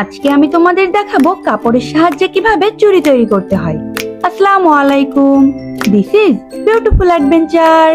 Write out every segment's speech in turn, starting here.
আজকে আমি তোমাদের দেখাবো কাপড়ের সাহায্যে কীভাবে চুড়ি তৈরি করতে হয়। আসসালামু আলাইকুম। দিস ইজ বিউটিফুল অ্যাডভেঞ্চার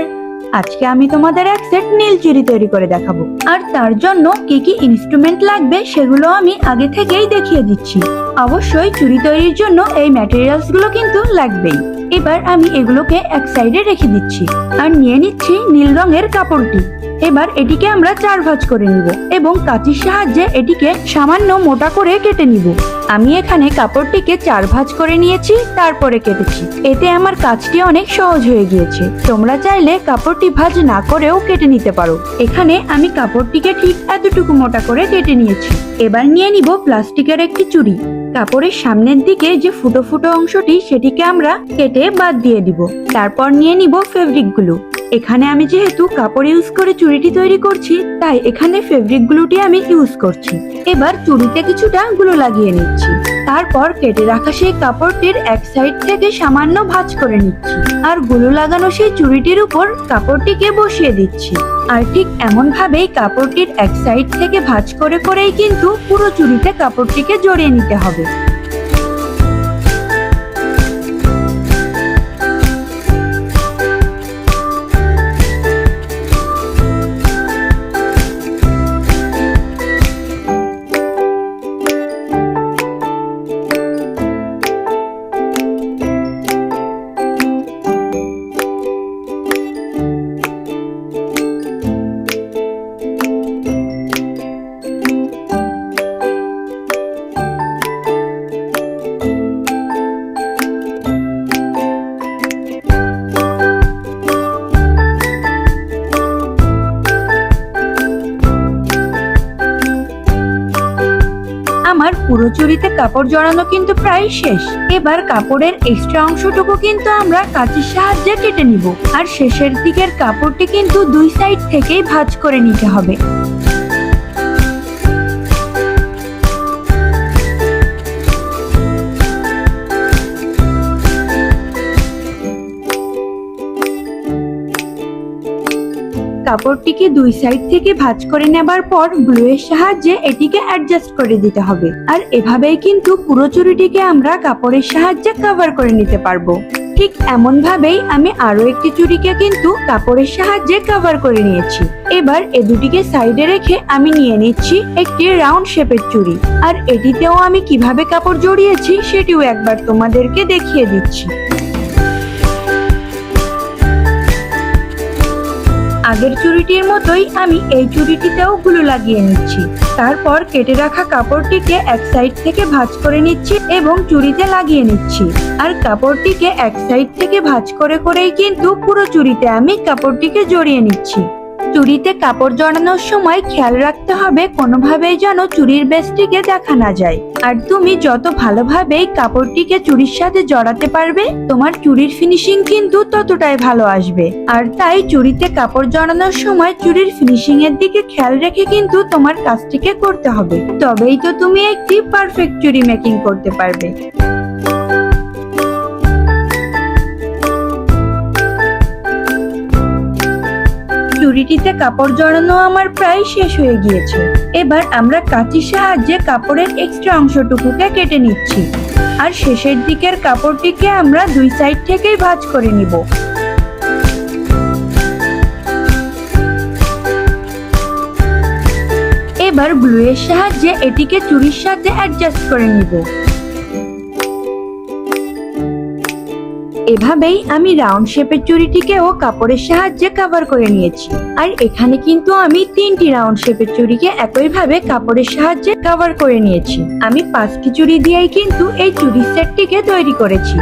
আজকে আমি তোমাদের এক সেট নীল চুড়ি তৈরি করে দেখাবো। আর তার জন্য কি কি ইনস্ট্রুমেন্ট লাগবে সেগুলো আমি আগে থেকেই দেখিয়ে দিচ্ছি। অবশ্যই চুড়ি তৈরির জন্য এই ম্যাটেরিয়ালসগুলো কিন্তু লাগবেই। এবার আমি এগুলোকে এক সাইডে রেখে দিচ্ছি। আর নিয়ে নিচ্ছি নীল রঙের কাপড়টি। এবার এটিকে আমরা চার ভাঁজ করে নিব এবং কাঁচির সাহায্যে এটিকে সামান্য মোটা করে কেটে নিব। আমি এখানে কাপড়টিকে চার ভাঁজ করে নিয়েছি, তারপরে কেটেছি। এতে আমার কাজটি অনেক সহজ হয়ে গিয়েছে। তোমরা চাইলে কাপড়টি ভাঁজ না করেও কেটে নিতে পারো। এখানে আমি কাপড়টিকে ঠিক এতটুকু মোটা করে কেটে নিয়েছি। এবার নিয়ে নিব প্লাস্টিকের একটি চুড়ি। কাপড়ের সামনের দিকে যে ফুটো ফুটো অংশটি, সেটিকে আমরা কেটে বাদ দিয়ে দিব। তারপর নিয়ে নিব ফেব্রিকগুলো এখানে আমি যেহেতু কাপড় ইউজ করে চুড়িটি তৈরি করছি, তাই এখানে ফেব্রিক গ্লুটি আমি ইউজ করছি। এবার চুড়িতে কিছুটা গুলো লাগিয়ে নিচ্ছি। তারপর কেটে রাখা সেই কাপড়টির এক সাইড থেকে সামান্য ভাঁজ করে নিচ্ছি। আরগুলো লাগানো সেই চুড়িটির উপর কাপড়টিকে বসিয়ে দিচ্ছি। আর ঠিক এমন ভাবেই কাপড়টির এক সাইড থেকে ভাঁজ করে করেই কিন্তু পুরো চুড়িতে কাপড়টিকে জড়িয়ে নিতে হবে। আমার পুরো চুরিতে কাপড় জড়ানো কিন্তু প্রায় শেষ। এবার কাপড়ের এক্সট্রা অংশটুকু কিন্তু আমরা কাঁচির সাহায্যে কেটে নিব। আর শেষের দিকের কাপড়টি কিন্তু দুই সাইড থেকেই ভাঁজ করে নিতে হবে। কাপড়টিকে দুই সাইড থেকে ভাঁজ করে নেবার পর গ্লুয়ের সাহায্যে এটিকে অ্যাডজাস্ট করে দিতে হবে। আর এভাবেই কিন্তু পুরো চুরিটিকে আমরা কাপড়ের সাহায্যে কভার করে নিতে পারব। ঠিক এমন ভাবেই আমি আরও একটি চুড়িকে কিন্তু কাপড়ের সাহায্যে কভার করে নিয়েছি। এবার এ দুটিকে সাইডে রেখে আমি নিয়ে নিচ্ছি একটি রাউন্ড শেপের চুড়ি। আর এটিতেও আমি কীভাবে কাপড় জড়িয়েছি সেটিও একবার তোমাদেরকে দেখিয়ে দিচ্ছি। আগের চুরিটির মতোই আমি এই চুরিটিতেও গুলো লাগিয়ে নিচ্ছি। তারপর কেটে রাখা কাপড়টিকে এক সাইড থেকে ভাঁজ করে নিচ্ছি এবং চুরিতে লাগিয়ে নিচ্ছি। আর কাপড়টিকে এক সাইড থেকে ভাঁজ করে করেই কিন্তু পুরো চুরিতে আমি কাপড়টিকে জড়িয়ে নিচ্ছি। চুড়িতে কাপড় জড়ানোর সময় খেয়াল রাখতে হবে কোনোভাবেই যেন চুরির বেসটিকে দেখা না যায়। আর তুমি যত ভালোভাবেই কাপড়টিকে চুরির সাথে জড়াতে পারবে, তোমার চুরির ফিনিশিং কিন্তু ততটাই ভালো আসবে। আর তাই চুরিতে কাপড় জড়ানোর সময় চুরির ফিনিশিং এর দিকে খেয়াল রেখে কিন্তু তোমার কাজটিকে করতে হবে। তবেই তো তুমি একটি পারফেক্ট চুরি মেকিং করতে পারবে। চুড়িটিতে কাপড় জড়ানো আমার প্রায় শেষ হয়ে গিয়েছে। এবার আমরা কাঁচির সাহায্যে কাপড়ের এক্সট্রা অংশটুকুকে কেটে নিচ্ছি। আর শেষের দিকের কাপড়টিকে আমরা দুই সাইড থেকেই ভাঁজ করে নিব। এবার গ্লুয়ের সাহায্যে এটিকে চুরির সাথে অ্যাডজাস্ট করে নিব। এভাবেই আমি রাউন্ড শেপের চুড়িটিকেও কাপড়ের সাহায্যে কভার করে নিয়েছি। আর এখানে কিন্তু আমি তিনটি রাউন্ড শেপের চুড়িকে একইভাবে কাপড়ের সাহায্যে কভার করে নিয়েছি। আমি পাঁচটি চুড়ি দিয়েই কিন্তু এই চুড়ি সেটটিকে তৈরি করেছি।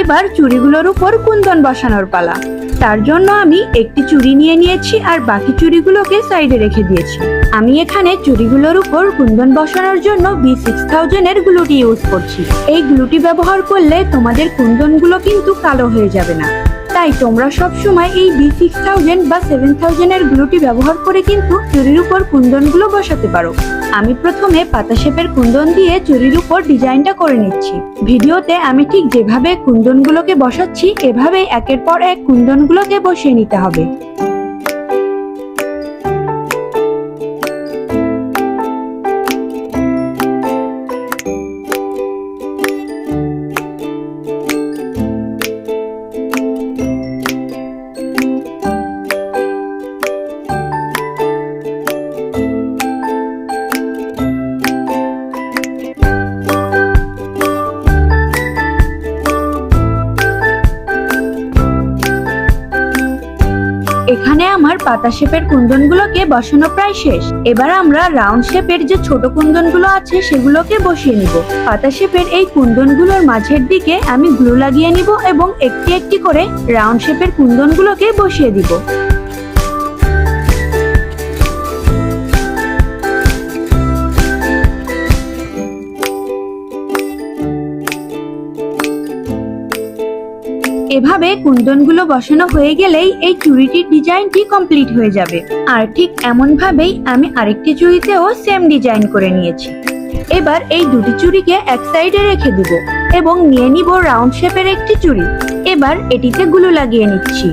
এবার চুড়িগুলোর উপর কুন্দন বসানোর পালা। তার জন্য আমি একটি চুড়ি নিয়ে নিয়েছি আর বাকি চুড়িগুলোকে সাইডে রেখে দিয়েছি। আমি এখানে চুড়িগুলোর উপর কুন্দন বসানোর জন্য বি সিক্স থাউজেন্ডের গ্লুটি ইউজ করছি। এই গ্লুটি ব্যবহার করলে তোমাদের কুন্দনগুলো কিন্তু কালো হয়ে যাবে না। তাই তোমরা সব সময় এই বি সিক্স থাউজেন্ড বা সেভেন থাউজেন্ডের গ্লুটি ব্যবহার করে কিন্তু চুরির উপর কুন্দনগুলো বসাতে পারো। আমি প্রথমে পাতা শেপের কুন্দন দিয়ে চুরির উপর ডিজাইনটা করে নিচ্ছি। ভিডিওতে আমি ঠিক যেভাবে কুন্দনগুলোকে বসাচ্ছি, এভাবেই একের পর এক কুন্দনগুলোকে বসিয়ে নিতে হবে। পাতা শেপের কুন্দনগুলোকে বসানো প্রায় শেষ। এবার আমরা রাউন্ড শেপের যে ছোট কুন্দনগুলো আছে সেগুলোকে বসিয়ে নিব। পাতা শেপের এই কুন্দনগুলোর মাঝের দিকে আমি গ্লু লাগিয়ে নিব এবং একটি একটি করে রাউন্ড শেপের কুন্দনগুলোকে বসিয়ে দিব। এভাবে কুন্দনগুলো বসানো হয়ে গেলেই এই চুড়িটির ডিজাইনটি কমপ্লিট হয়ে যাবে। আর ঠিক এমন ভাবেই আমি আরেকটি চুড়িতেও সেম ডিজাইন করে নিয়েছি। এবার এই দুটি চুড়িকে এক সাইডে রেখে দিব এবং নিয়ে নিব রাউন্ড শেপের একটি চুড়ি। এবার এটিতে গুলো লাগিয়ে নিচ্ছি।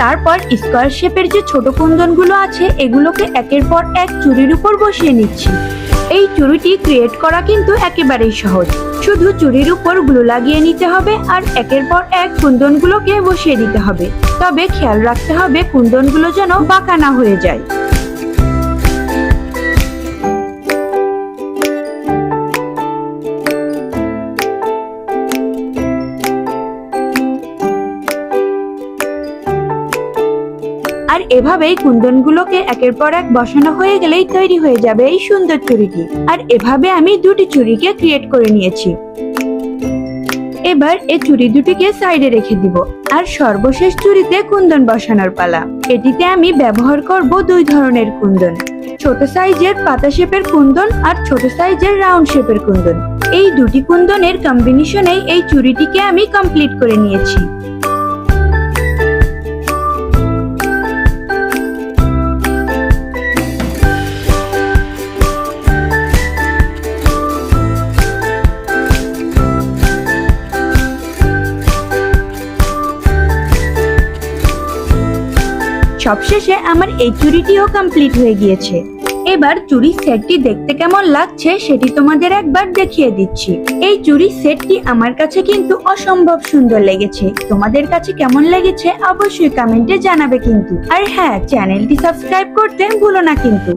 তারপর স্কোয়ার শেপের যে ছোট কুন্দনগুলো আছে, এগুলোকে একের পর এক চুড়ির উপর বসিয়ে নিচ্ছি। এই চুরিটি ক্রিয়েট করা কিন্তু একেবারেই সহজ। শুধু চুরির উপর গ্লু লাগিয়ে নিতে হবে আর একের পর এক কুন্দনগুলোকে বসিয়ে দিতে হবে। তবে খেয়াল রাখতে হবে কুন্দনগুলো যেন বাঁকা না হয়ে যায়। এভাবেই কুন্দনগুলোকে একের পর এক বসানো হয়ে গেলেই তৈরি হয়ে যাবে এই সুন্দর চুড়িটি। আর এভাবে আমি দুটি চুড়িকে ক্রিয়েট করে নিয়েছি। এবার এই চুড়ি দুটিকে সাইডে রেখে দিব। আর সর্বশেষ চুড়িতে কুন্দন বসানোর পালা। এটিতে আমি ব্যবহার করব দুই ধরনের কুন্দন। ছোট সাইজের পাতা শেপের কুন্দন আর ছোট সাইজের রাউন্ড শেপের কুন্দন। এই দুটি কুন্দনের কম্বিনেশনেই এই চুড়িটিকে আমি কমপ্লিট করে নিয়েছি। সবশেষে আমার এই চুরিটিও কমপ্লিট হয়ে গিয়েছে। এবার চুরির সেটটি দেখতে কেমন লাগছে সেটি তোমাদের একবার দেখিয়ে দিচ্ছি। এই চুরির সেটটি আমার কাছে কিন্তু অসম্ভব সুন্দর লেগেছে। তোমাদের কাছে কেমন লেগেছে অবশ্যই কমেন্টে জানাবে কিন্তু। আর হ্যাঁ চ্যানেলটি সাবস্ক্রাইব করতে ভুলো না কিন্তু।